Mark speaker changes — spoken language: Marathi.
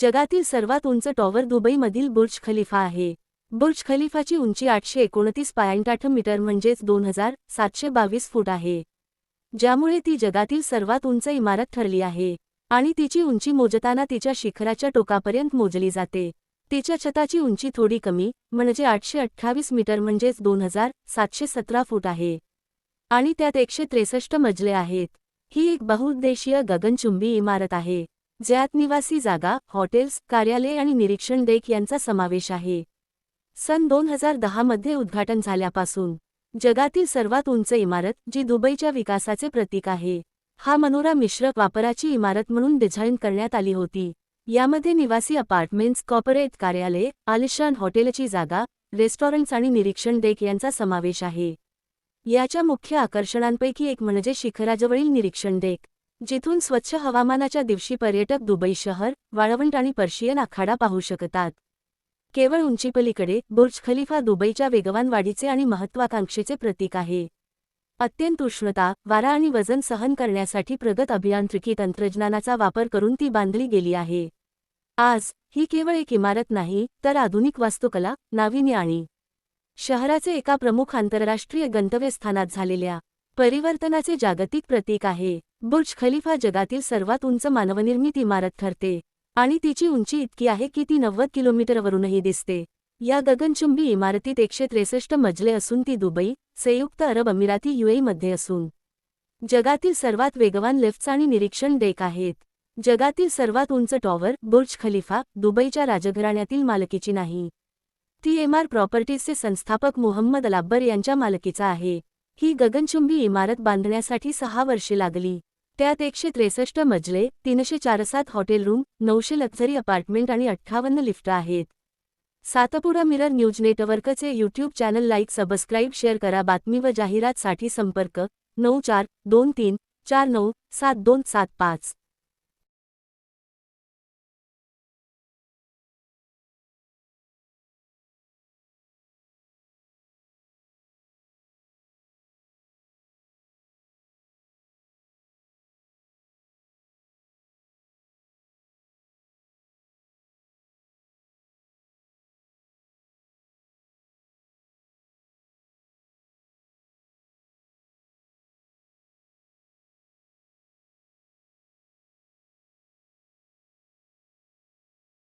Speaker 1: जगातील सर्वात उंच टॉवर दुबईमधील बुर्ज खलिफा आहे. बुर्ज खलिफाची उंची आठशे एकोणतीस पायंटाठ मीटर म्हणजेच दोन हजार सातशे बावीस फूट आहे. ज्यामुळे ती जगातील सर्वात उंच इमारत ठरली आहे आणि तिची उंची मोजताना तिच्या शिखराच्या टोकापर्यंत मोजली जाते. तिच्या छताची उंची थोडी कमी म्हणजे आठशे अठ्ठावीस मीटर म्हणजेच दोन हजार सातशे सतरा फूट आहे. आणि त्यात एकशे त्रेसष्ट मजले आहेत. ही एक बहुउद्देशीय गगनचुंबी इमारत आहे. ज्यात निवासी जागा हॉटेल्स कार्यालय आणि निरीक्षण देख यांचा समावेश आहे. सन दोन हजार दहामध्ये उद्घाटन झाल्यापासून जगातील सर्वात उंच इमारत जी दुबईच्या विकासाचे प्रतीक आहे हा मनोरा मिश्र वापराची इमारत म्हणून डिझाईन करण्यात आली होती. यामध्ये निवासी अपार्टमेंट्स कॉर्पोरेट कार्यालय आलिशान हॉटेलची जागा रेस्टॉरंट्स आणि निरीक्षण डेक यांचा समावेश आहे. याच्या मुख्य आकर्षणांपैकी एक म्हणजे शिखराजवळील निरीक्षण डेक. जिथून स्वच्छ हवामानाच्या दिवशी पर्यटक दुबई शहर वाळवंट आणि पर्शियन आखाडा पाहू शकतात. केवळ उंचीपलीकडे बुर्ज खलिफा दुबईच्या वेगवान वाढीचे आणि महत्वाकांक्षेचे प्रतीक आहे. अत्यंत उष्णता वारा आणि वजन सहन करण्यासाठी प्रगत अभियांत्रिकी तंत्रज्ञानाचा वापर करून ती बांधली गेली आहे. आज ही केवळ एक इमारत नाही तर आधुनिक वास्तुकला नाविन्य आणि शहराचे एका प्रमुख आंतरराष्ट्रीय गंतव्यस्थानात झालेल्या परिवर्तनाचे जागतिक प्रतीक आहे. बुर्ज खलिफा जगातील सर्वात उंच मानवनिर्मित इमारत ठरते आणि तिची उंची इतकी आहे की ती नव्वद किलोमीटरवरूनही दिसते. या गगनचुंबी इमारतीत एकशे त्रेसष्ट मजले असून ती दुबई संयुक्त अरब अमिराती युएईमध्ये असून. जगातील सर्वात वेगवान लिफ्ट्स आणि निरीक्षण डेक आहेत. जगातील सर्वात उंच टॉवर बुर्ज खलिफा दुबईच्या राजघराण्यातील मालकीची नाही. ती एमआर प्रॉपर्टीजचे संस्थापक मुहम्मद अलाब्बर यांच्या मालकीचा आहे. ही गगनचुंबी इमारत बांधण्यासाठी सहा वर्षे लागली. त्यात एकशे त्रेसष्ट मजले तीनशे चारसात हॉटेल रूम नऊशे लक्झरी अपार्टमेंट आणि अठ्ठावन्न लिफ्ट आहेत. सातपुडा मिरर न्यूज नेटवर्कचे YouTube channel like subscribe share करा. बातमी व जाहिरातसाठी संपर्क नऊ चार दोन तीन चार नऊ सात दोन सात पाच.